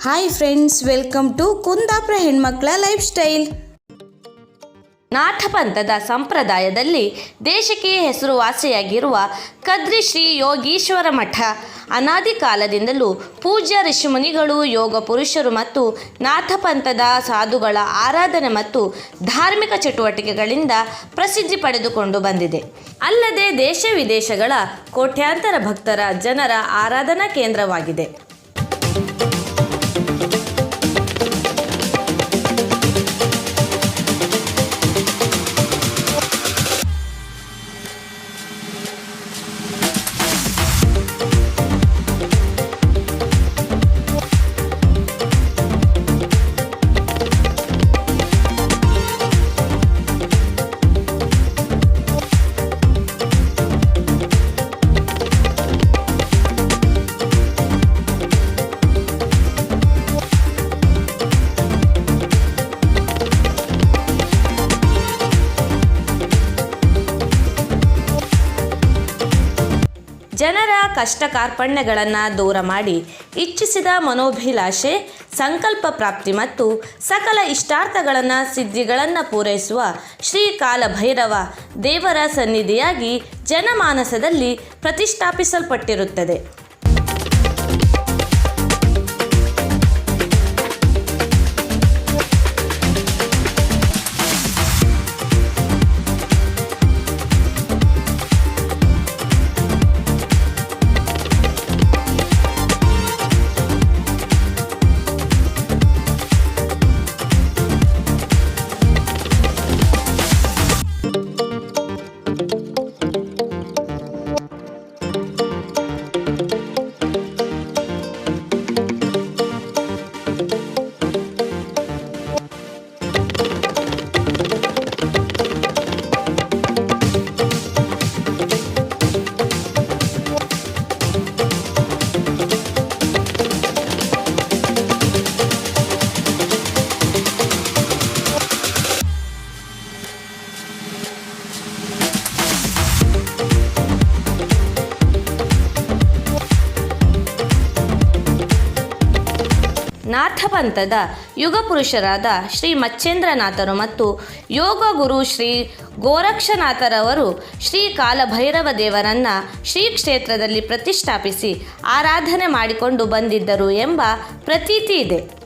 Hi friends welcome to Kundapura ಹೆಣ್ಮಕ್ಳ life style ನಾಥ ಪಂಥದ ಸಂಪ್ರದಾಯದಲ್ಲಿ ದೇಶಕ್ಕೆ ಹೆಸರುವಾಸಿಯಾಗಿರುವ ಕದ್ರಿ ಶ್ರೀ ಯೋಗೀಶ್ವರ ಮಠ, ಅನಾದಿ ಕಾಲದಿಂದಲೂ ಪೂಜ್ಯ ಋಷಿಮುನಿಗಳು ಯೋಗ ಪುರುಷರು ಮತ್ತು ನಾಥಪಂಥದ ಸಾಧುಗಳ ಆರಾಧನೆ ಮತ್ತು ಧಾರ್ಮಿಕ ಚಟುವಟಿಕೆಗಳಿಂದ ಪ್ರಸಿದ್ಧಿ ಪಡೆದುಕೊಂಡು ಬಂದಿದೆ. ಅಲ್ಲದೆ ದೇಶ ವಿದೇಶಗಳ ಕೋಟ್ಯಾಂತರ ಭಕ್ತರ ಜನರ ಆರಾಧನಾ ಕೇಂದ್ರವಾಗಿದೆ. ಜನರ ಕಷ್ಟ ಕಾರ್ಪಣ್ಯಗಳನ್ನು ದೂರ ಮಾಡಿ ಇಚ್ಛಿಸಿದ ಮನೋಭಿಲಾಷೆ, ಸಂಕಲ್ಪ ಪ್ರಾಪ್ತಿ ಮತ್ತು ಸಕಲ ಇಷ್ಟಾರ್ಥಗಳನ್ನು, ಸಿದ್ಧಿಗಳನ್ನು ಪೂರೈಸುವ ಶ್ರೀ ಕಾಲಭೈರವ ದೇವರ ಸನ್ನಿಧಿಯಾಗಿ ಜನಮಾನಸದಲ್ಲಿ ಪ್ರತಿಷ್ಠಾಪಿಸಲ್ಪಟ್ಟಿರುತ್ತದೆ. ನಾಥ ಯುಗಪುರುಷರಾದ ಯುಗ ಪುರುಷರಾದ ಶ್ರೀ ಮಚ್ಚೇಂದ್ರನಾಥರು ಮತ್ತು ಯೋಗ ಗುರು ಶ್ರೀ ಗೋರಕ್ಷನಾಥರವರು ಶ್ರೀ ಕಾಲಭೈರವ ದೇವರನ್ನ ಶ್ರೀ ಕ್ಷೇತ್ರದಲ್ಲಿ ಪ್ರತಿಷ್ಠಾಪಿಸಿ ಆರಾಧನೆ ಮಾಡಿಕೊಂಡು ಬಂದಿದ್ದರು ಎಂಬ ಪ್ರತೀತಿ ಇದೆ.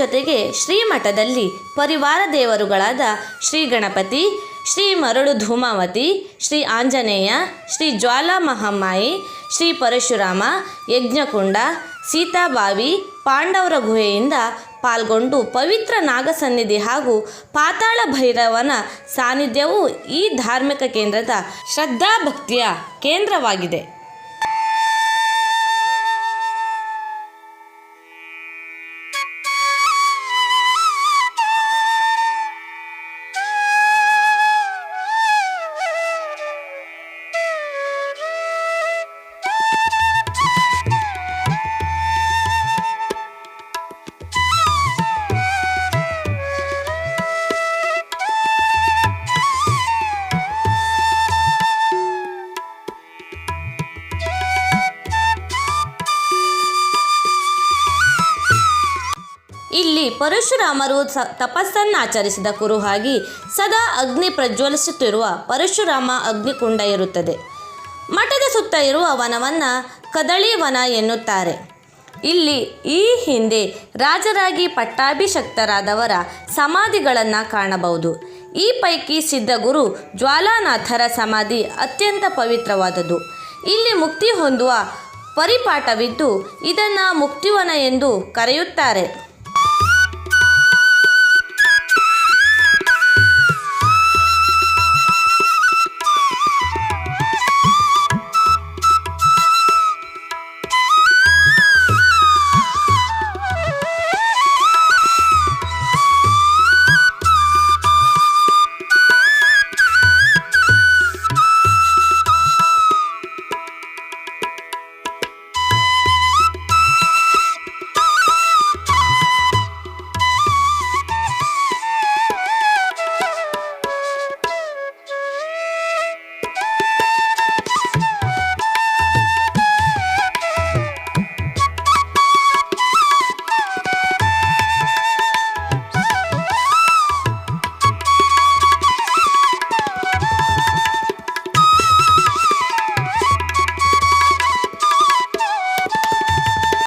ಜೊತೆಗೆ ಶ್ರೀಮಠದಲ್ಲಿ ಪರಿವಾರ ದೇವರುಗಳಾದ ಶ್ರೀ ಗಣಪತಿ, ಶ್ರೀ ಮರಳು ಧೂಮಾವತಿ, ಶ್ರೀ ಆಂಜನೇಯ, ಶ್ರೀ ಜ್ವಾಲಾ ಮಹಾಮಾಯಿ, ಶ್ರೀ ಪರಶುರಾಮ, ಯಜ್ಞಕುಂಡ, ಸೀತಾಬಾವಿ, ಪಾಂಡವರ ಗುಹೆಯಿಂದ ಪಾಲ್ಗೊಂಡು ಪವಿತ್ರ ನಾಗಸನ್ನಿಧಿ ಹಾಗೂ ಪಾತಾಳ ಭೈರವನ ಸಾನ್ನಿಧ್ಯವು ಈ ಧಾರ್ಮಿಕ ಕೇಂದ್ರದ ಶ್ರದ್ಧಾಭಕ್ತಿಯ ಕೇಂದ್ರವಾಗಿದೆ. ಪರಶುರಾಮರು ತಪಸ್ಸನ್ನಾಚರಿಸಿದ ಕುರುಹಾಗಿ ಸದಾ ಅಗ್ನಿ ಪ್ರಜ್ವಲಿಸುತ್ತಿರುವ ಪರಶುರಾಮ ಅಗ್ನಿಕುಂಡ ಇರುತ್ತದೆ. ಮಠದ ಸುತ್ತ ಇರುವ ವನವನ್ನು ಕದಳಿ ವನ ಎನ್ನುತ್ತಾರೆ. ಇಲ್ಲಿ ಈ ಹಿಂದೆ ರಾಜರಾಗಿ ಪಟ್ಟಾಭಿಷಕ್ತರಾದವರ ಸಮಾಧಿಗಳನ್ನು ಕಾಣಬಹುದು. ಈ ಪೈಕಿ ಸಿದ್ಧಗುರು ಜ್ವಾಲಾನಾಥರ ಸಮಾಧಿ ಅತ್ಯಂತ ಪವಿತ್ರವಾದದ್ದು. ಇಲ್ಲಿ ಮುಕ್ತಿ ಹೊಂದುವ ಪರಿಪಾಠವಿದ್ದು ಇದನ್ನು ಮುಕ್ತಿವನ ಎಂದು ಕರೆಯುತ್ತಾರೆ.